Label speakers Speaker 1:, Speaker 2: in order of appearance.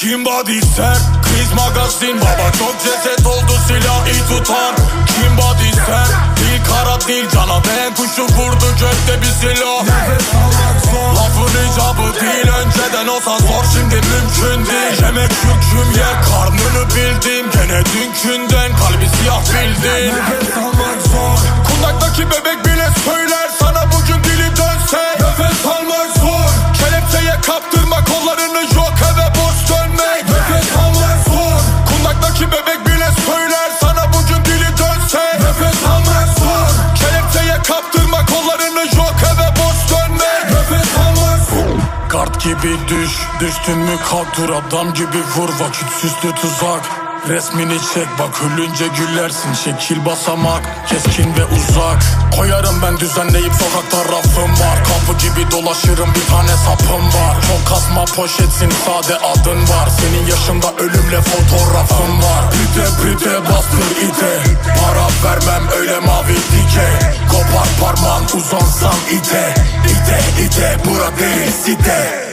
Speaker 1: Kim body sert Kriz magazin. Baba çok ceset oldu silahı tutan. Kim body sert Dil kara dil cana değen kuşu vurdu gökte bir silah. Lafın icabı değil önceden olsa zor şimdi mümkün değil. Yemek yüküm yer karnını bildim. Gene dünkünden kalbi siyah bildin
Speaker 2: Nefes almak zor
Speaker 1: Kundaktaki bebek bile söyler sana bugün dili dönse. Nefes almak zor Kelepçeye kaptırma Kart gibi düş, düştün mü kalk adam gibi vur vakit süslü tuzak. Resmini çek bak ölünce gülersin şekil basamak keskin ve uzak. Koyarım ben düzenleyip sokakta rafım var. Kapı gibi dolaşırım bir tane sapım var. Çok kasma poşetsin sade adın var. Senin yaşında ölümle fotoğrafım var. Pide pide bastır ite. Para vermem öyle mavi dike. Kopar parmağın uzansam ite. İte ite bura değil site